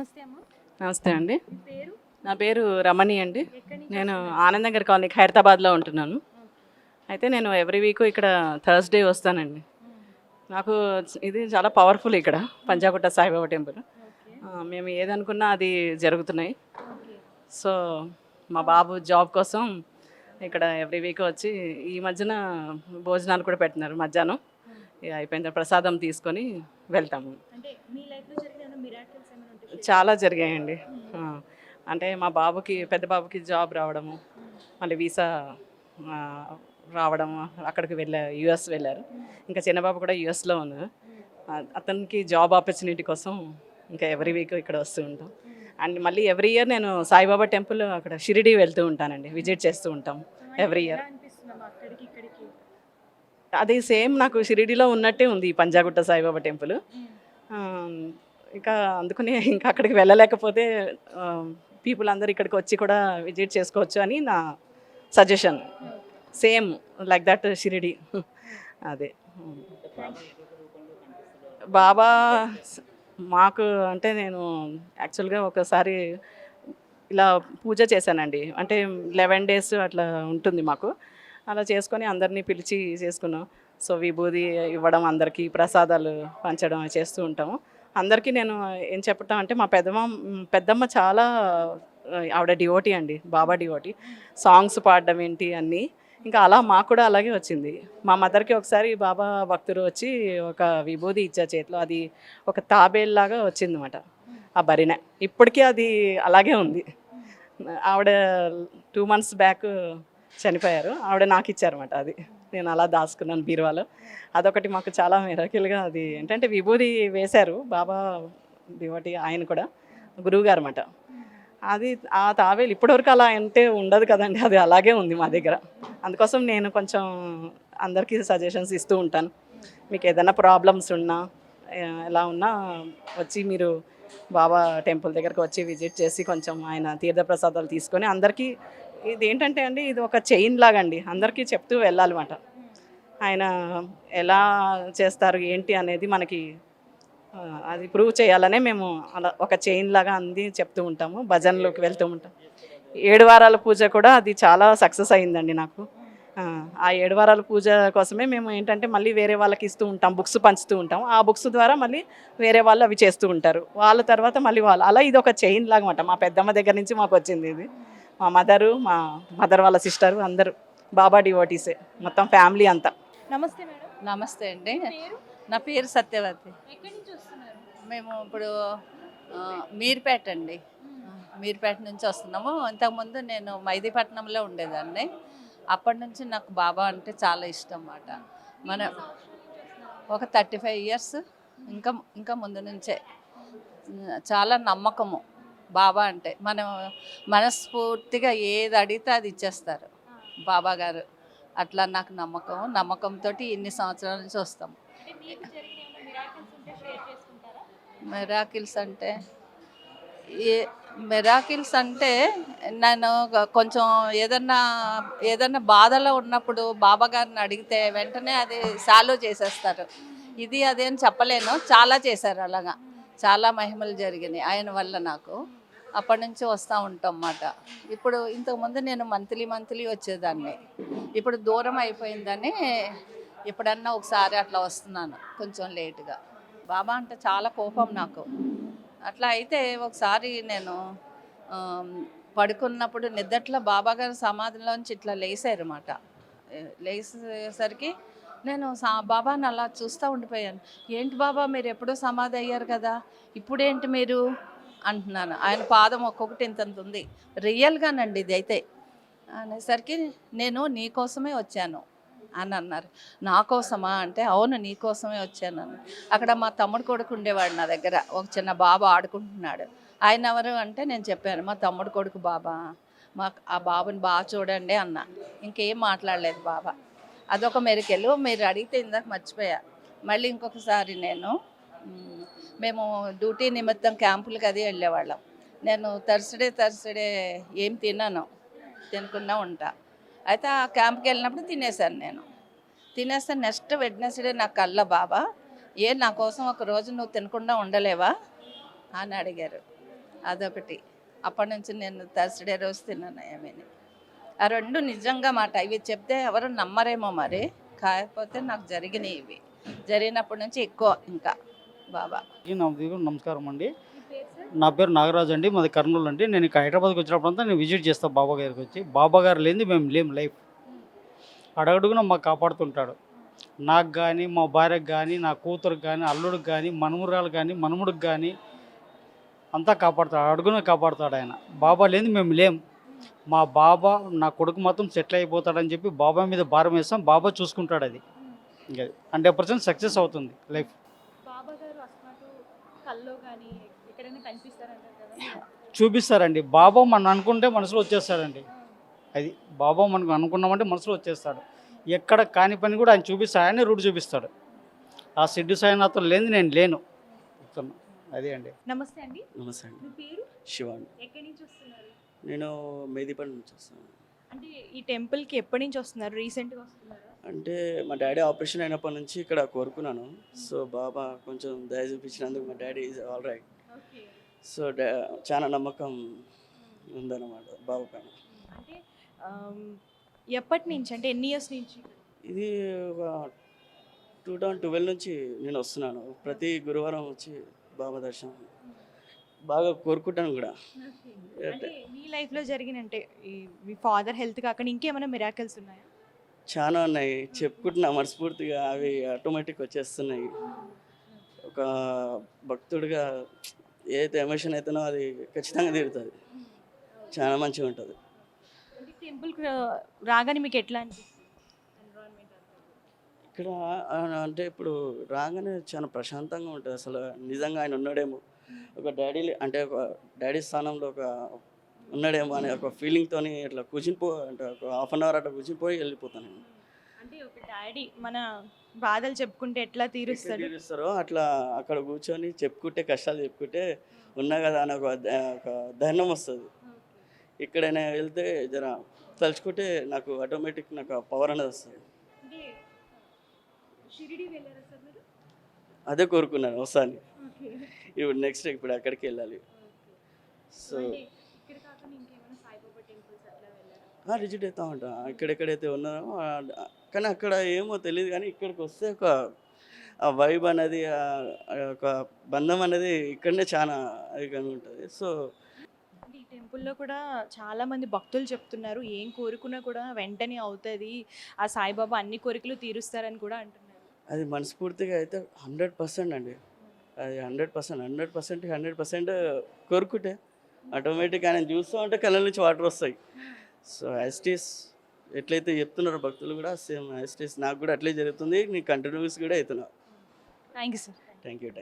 నమస్తే అమ్మ. నమస్తే అండి. పేరు? నా పేరు రమణి అండి. నేను ఆనందనగర్ కాలనీ హైదరాబాద్లో ఉంటున్నాను. అయితే నేను ఎవ్రీ వీక్ ఇక్కడ థర్స్డే వస్తానండి. నాకు ఇది చాలా పవర్ఫుల్ ఇక్కడ పంజాగుట్ట సాయిబాబా టెంపుల్. మేము ఏదనుకున్నా అది జరుగుతున్నాయి. సో మా బాబు జాబ్ కోసం ఇక్కడ ఎవ్రీ వీక్ వచ్చి ఈ మధ్యన భోజనాలు కూడా పెట్టినారు మధ్యాహ్నం. అయిపోయిన ప్రసాదం తీసుకొని వెళ్తాము. అంటే మీ లైఫ్లో జరిగిన మిరాకిల్స్ ఏమైనా ఉంటే చాలా జరిగాయండి. అంటే మా బాబుకి పెద్ద బాబుకి జాబ్ రావడము మళ్ళీ వీసా రావడం అక్కడికి వెళ్ళా యుఎస్ వెళ్ళారు. ఇంకా చిన్నబాబు కూడా యుఎస్లో ఉంది అతనికి జాబ్ ఆపర్చునిటీ కోసం ఇంకా ఎవ్రీ వీక్ ఇక్కడ వస్తూ ఉంటాం. అండ్ మళ్ళీ ఎవ్రీ ఇయర్ నేను సాయిబాబా టెంపుల్ అక్కడ షిరిడి వెళ్తూ ఉంటానండి. విజిట్ చేస్తూ ఉంటాం ఎవ్రీ ఇయర్. ఇక్కడికి అది సేమ్ నాకు షిరిడిలో ఉన్నట్టే ఉంది ఈ పంజాగుట్ట సాయిబాబా టెంపుల్. ఇంకా అందుకని ఇంకా అక్కడికి వెళ్ళలేకపోతే పీపుల్ అందరు ఇక్కడికి వచ్చి కూడా విజిట్ చేసుకోవచ్చు అని నా suggestion. Same like that Shirdi. అదే. బాబా మాకు అంటే నేను యాక్చువల్గా ఒకసారి ఇలా పూజ చేశానండి. అంటే లెవెన్ డేస్ అట్లా ఉంటుంది మాకు. అలా చేసుకొని అందరినీ పిలిచి చేసుకున్నాం. సో విభూది ఇవ్వడం అందరికీ ప్రసాదాలు పంచడం చేస్తూ ఉంటాము. అందరికీ నేను ఏం చెప్పటం అంటే మా పెద్దమ్మ పెద్దమ్మ చాలా ఆవిడ డివోటీ అండి బాబా డివోటీ సాంగ్స్ పాడడం ఏంటి అన్నీ. ఇంకా అలా మాకు కూడా అలాగే వచ్చింది. మా మదర్కి ఒకసారి బాబా భక్తుడు వచ్చి ఒక విభూది ఇచ్చారు చేతిలో. అది ఒక తాబేల్లాగా వచ్చిందన్నమాట ఆ బరిన. ఇప్పటికీ అది అలాగే ఉంది. ఆవిడ టూ మంత్స్ బ్యాక్ చనిపోయారు. ఆవిడ నాకు ఇచ్చారన్నమాట అది. నేను అలా దాచుకున్నాను బీరువాలో. అదొకటి మాకు చాలా మెరకిల్గా అది ఏంటంటే విభూది వేశారు బాబా దివటి ఆయన కూడా గురువు గారు అన్నమాట. అది ఆ తావేలు ఇప్పటివరకు అలా అంటే ఉండదు కదండి అది అలాగే ఉంది మా దగ్గర. అందుకోసం నేను కొంచెం అందరికీ సజెషన్స్ ఇస్తూ ఉంటాను. మీకు ఏదైనా ప్రాబ్లమ్స్ ఉన్నా ఎలా ఉన్నా వచ్చి మీరు బాబా టెంపుల్ దగ్గరకు వచ్చి విజిట్ చేసి కొంచెం ఆయన తీర్థప్రసాదాలు తీసుకొని అందరికీ ఇది ఏంటంటే అండి ఇది ఒక చైన్ లాగండి. అందరికీ చెప్తూ వెళ్ళాలన్నమాట. ఆయన ఎలా చేస్తారు ఏంటి అనేది మనకి అది ప్రూవ్ చేయాలనే మేము అలా ఒక చైన్ లాగా అంది చెప్తూ ఉంటాము భజనలోకి వెళ్తూ ఉంటాం. ఏడు వారాల పూజ కూడా అది చాలా సక్సెస్ అయిందండి నాకు. ఆ, ఆ ఏడు వారాల పూజ కోసమే మేము ఏంటంటే మళ్ళీ వేరే వాళ్ళకి ఇస్తూ ఉంటాం బుక్స్ పంచుతూ ఉంటాం. ఆ బుక్స్ ద్వారా మళ్ళీ వేరే వాళ్ళు అవి చేస్తూ ఉంటారు. వాళ్ళ తర్వాత మళ్ళీ వాళ్ళు అలా ఇది ఒక చైన్ లాగా అనమాట మా పెద్దమ్మ దగ్గర నుంచి మాకు వచ్చింది ఇది. మా మదరు మా మదర్ వాళ్ళ సిస్టరు అందరూ బాబా డివోటీసే మొత్తం ఫ్యామిలీ అంతా. నమస్తే మేడం. నమస్తే అండి. నా పేరు సత్యవతి. మేము ఇప్పుడు మీర్పేట అండి. మీర్పేట నుంచి వస్తున్నాము. ఇంతకుముందు నేను మైదీపట్నంలో ఉండేదాన్ని. అప్పటి నుంచి నాకు బాబా అంటే చాలా ఇష్టం అన్నమాట. మన ఒక థర్టీ ఫైవ్ ఇయర్స్. ఇంకా ఇంకా ముందు నుంచే. చాలా నమ్మకము బాబా అంటే. మనం మనస్ఫూర్తిగా ఏది అడిగితే అది ఇచ్చేస్తారు. బాబా గారు. అట్లా నాకు నమ్మకం నమ్మకంతో ఇన్ని సంవత్సరాల నుంచి వస్తాం. మిరాకిల్స్ అంటే ఏ మెరాకిల్స్ అంటే నేను కొంచెం ఏదన్నా ఏదన్నా బాధలో ఉన్నప్పుడు బాబా గారిని అడిగితే వెంటనే అది సాల్వ్ చేసేస్తారు. ఇది అదే అని చెప్పలేను. చాలా చేశారు అలాగా. చాలా మహిమలు జరిగినాయి. ఆయన వల్ల నాకు. అప్పటి నుంచి వస్తూ ఉంటాం అన్నమాట ఇప్పుడు ఇంతకుముందు నేను మంత్లీ మంత్లీ వచ్చేదాన్ని. ఇప్పుడు దూరం అయిపోయిందని ఎప్పుడన్నా ఒకసారి అట్లా వస్తున్నాను కొంచెం లేటుగా. బాబా అంటే చాలా కోపం నాకు. అట్లా అయితే ఒకసారి నేను పడుకున్నప్పుడు నిద్దట్లో బాబా గారి సమాధిలోంచి ఇట్లా లేసారు అన్నమాట లేసేసరికి నేను సా బాబాని అలా చూస్తూ ఉండిపోయాను. ఏంటి బాబా మీరు ఎప్పుడో సమాధి అయ్యారు కదా? ఇప్పుడేంటి మీరు? అంటున్నాను. ఆయన పాదం ఒక్కొక్కటి ఇంత ఉంది. రియల్గానండి ఇది అయితే అనేసరికి నేను నీ కోసమే వచ్చాను అని అన్నారు. నా కోసమా అంటే అవును నీ కోసమే వచ్చాను అన్న అక్కడ మా తమ్ముడు కొడుకు ఉండేవాడు నా దగ్గర. ఒక చిన్న బాబు ఆడుకుంటున్నాడు. ఆయన ఎవరు అంటే నేను చెప్పాను మా తమ్ముడు కొడుకు బాబా. మా ఆ బాబుని బాగా చూడండి అన్న. ఇంకేం మాట్లాడలేదు బాబా. అదొక మెరికెలు. మీరు అడిగితే ఇందాక మర్చిపోయా. మళ్ళీ ఇంకొకసారి నేను మేము డ్యూటీ నిమిత్తం క్యాంపులకు అది వెళ్ళేవాళ్ళం. నేను థర్స్డే థర్స్డే ఏం తిన్నాను తినకుండా ఉంటా. అయితే ఆ క్యాంప్కి వెళ్ళినప్పుడు తినేసాను నేను. తినేస్తే నెక్స్ట్ వెడ్నెస్డే నాకు కళ్ళ బాబా ఏ నా కోసం ఒక రోజు నువ్వు తినకుండా ఉండలేవా? అని అడిగారు. అదొకటి. అప్పటి నుంచి నేను థర్స్డే రోజు తిన్నాను ఏమీని. ఆ రెండు నిజంగా మాట. ఇవి చెప్తే ఎవరు నమ్మరేమో మరి. కాకపోతే నాకు జరిగినాయి ఇవి జరిగినప్పటి నుంచి ఎక్కువ ఇంకా. బాబా. నమస్కారం అండి. నా పేరు నాగరాజు అండి మాది కర్నూలు అండి. నేను ఇక్కడ హైదరాబాద్కి వచ్చినప్పుడంతా నేను విజిట్ చేస్తాను బాబా గారికి వచ్చి. బాబా గారు లేనిది మేము లేం లైఫ్. అడగడుగున మాకు కాపాడుతుంటాడు. నాకు కానీ మా భార్యకు కానీ నా కూతురుకు కానీ అల్లుడికి కానీ మనమురాలు కానీ మనుముడికి కానీ అంతా కాపాడుతాడు. అడుగున కాపాడుతాడు ఆయన. బాబా లేనిది మేము లేం. మా బాబా నా కొడుకు మాత్రం సెటిల్ అయిపోతాడని చెప్పి బాబా మీద భారం వేస్తాం. బాబా చూసుకుంటాడు అది. ఇంకా హండ్రెడ్ పర్సెంట్ సక్సెస్ అవుతుంది లైఫ్. కల్లో కానీ ఎక్కడైనా కనిపిస్తారంటారు కదా? చూపిస్తారండి. బాబా మనం అనుకుంటే మనసులో వచ్చేస్తాడండి. అది బాబా మనకు అనుకున్నామంటే మనసులో వచ్చేస్తాడు. ఎక్కడ కాని పని కూడా ఆయన చూపిస్తాడు ఆయనే రూట్ చూపిస్తాడు. ఆ సిడ్డు సాయినాథం లేని నేను లేను. చెప్తున్నా. అదే అండి. నమస్తే అండి. నమస్తే అండి. మీ పేరు? శివ అండి. ఎక్కడి నుంచి వస్తున్నారు? నేను మేదీపల్లి నుంచి వస్తాను అంటే ఈ టెంపుల్కి ఎప్పటి నుంచి వస్తున్నారు? రీసెంట్గా వస్తున్నారా? అంటే మా డాడీ ఆపరేషన్ అయినప్పటి నుంచి ఇక్కడ కోరుకున్నాను. సో బాబా కొంచెం దయ చూపించినందుకు మా daddy is all right. So చాలా నమ్మకం ఉందన్నమాట బాబా పైన. అంటే ఎప్పటి నుంచి అంటే ఎన్ని ఇయర్స్ నుంచి? ఇది ఒక టూ థౌజండ్ ట్వెల్వ్ నుంచి నేను వస్తున్నాను. ప్రతి గురువారం వచ్చి బాబా దర్శనం బాగా కోరుకుంటాను కూడా. మీ లైఫ్లో జరిగిన అంటే ఈ మీ ఫాదర్ హెల్త్ కాకుండా ఇంకేమైనా మిరాకల్స్ ఉన్నాయా? చాలా ఉన్నాయి. చెప్పుకుంటున్నా మనస్ఫూర్తిగా అవి ఆటోమేటిక్ వచ్చేస్తున్నాయి. ఒక భక్తుడిగా ఏదైతే ఎమోషన్ అవుతుందో అది ఖచ్చితంగా తీరుతుంది. చాలా మంచిగా ఉంటుంది. టెంపుల్కి రాగానే మీకు ఎట్లా ఇక్కడ అంటే ఇప్పుడు రాగానే చాలా ప్రశాంతంగా ఉంటుంది. అసలు నిజంగా ఆయన ఉన్నాడేమో. ఒక డాడీ అంటే ఒక డాడీ స్థానంలో ఒక ఉన్నాడేమో అనే ఒక ఫీలింగ్తోని ఇట్లా కూర్చునిపో అంటే ఒక హాఫ్ అన్ అవర్ అట్లా కూర్చునిపోయి వెళ్ళిపోతాను అంటే ఒక డాడీ మన బాధలు చెప్పుకుంటే ఎట్లా తీరుస్తాడు? తీరుస్తారో అట్లా అక్కడ కూర్చొని చెప్పుకుంటే కష్టాలు చెప్పుకుంటే ఉన్నా కదా అని ఒక ఒక ధైర్యం వస్తుంది. ఇక్కడైనా వెళ్తే జర తలుచుకుంటే నాకు ఆటోమేటిక్ నాకు పవర్ అనేది వస్తుంది. అదే కోరుకున్నాను వస్తాను. ఓకే. ఇప్పుడు నెక్స్ట్ ఇప్పుడు అక్కడికి వెళ్ళాలి. సో అంటే ఇక్కడ కాకుండా ఇంకేమైనా సాయిబాబా టెంపుల్స్ అట్లా విజిట్ అవుతా ఉంటా. ఎక్కడెక్కడైతే ఉన్నారో ఆ- కానీ అక్కడ ఏమో తెలియదు కానీ ఇక్కడికి వస్తే ఒక ఆ వైబ్ అనేది ఒక బంధం అనేది ఇక్కడనే చాలా కానీ ఉంటుంది. సో ఈ టెంపుల్లో కూడా చాలా మంది భక్తులు చెప్తున్నారు ఏం కోరుకున్నా కూడా వెంటనే అవుతుంది ఆ సాయిబాబా అన్ని కోరికలు తీరుస్తారని కూడా అంటున్నారు. అది మనస్ఫూర్తిగా అయితే హండ్రెడ్ పర్సెంట్ అండి. అది hundred percent hundred percent hundred percent కోరుకుంటే ఆటోమేటిక్ ఆయన చూస్తూ ఉంటే కళ్ళ నుంచి వాటర్ వస్తాయి. సో యాస్టీస్ ఎట్లయితే చెప్తున్నారో భక్తులు కూడా సేమ్ యాస్టీస్ నాకు కూడా అట్లే జరుగుతుంది. నీ కంటిన్యూస్ కూడా అవుతున్నా thank you sir thank you